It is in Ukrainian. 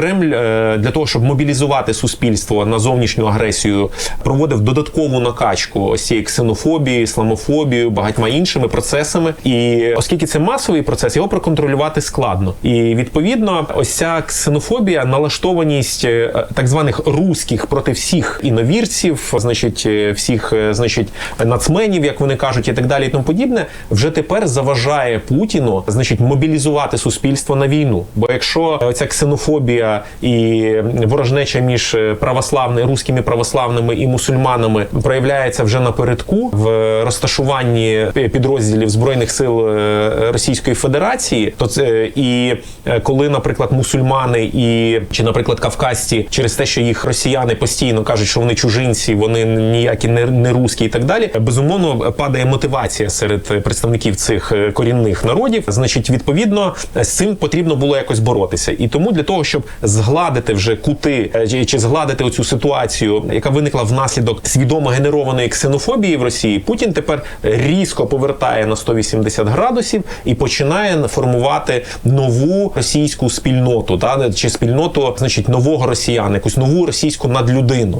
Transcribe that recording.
Кремль е, для того, щоб мобілізувати суспільство на зовнішню агресію, проводив додаткову накачку ось цієї ксенофобії, ісламофобії, багатьма іншими процесами. І оскільки це масовий процес, його проконтролювати складно. І відповідно, ось ця ксенофобія, налаштованість е, так званих руських проти всіх іновірців, значить, е, всіх, значить, нацменів, як вони кажуть, і так далі, і тому подібне, вже тепер заважає Путіну, значить, мобілізувати суспільство на війну. Бо якщо ця ксенофобія і ворожнеча між православними русскими православними і мусульманами проявляється вже напередку в розташуванні підрозділів збройних сил е, Російської Федерації, то це і е, коли, наприклад, мусульмани і чи, наприклад, кавказці через те, що їх росіяни постійно кажуть, що вони чужинці, вони ніякі не, не русські і так далі, безумовно падає мотивація серед представників цих е, корінних народів. Значить, відповідно, з цим потрібно було якось боротися. І тому для того, щоб згладити вже кути е, чи- згладити оцю ситуацію, яка виникла внаслідок свідомо генерованої ксенофобії в Росії, Путін тепер різко повертає на 180 градусів і починає формувати нову російську спільноту, та чи спільноту, значить, нового росіян, якусь нову російську надлюдину.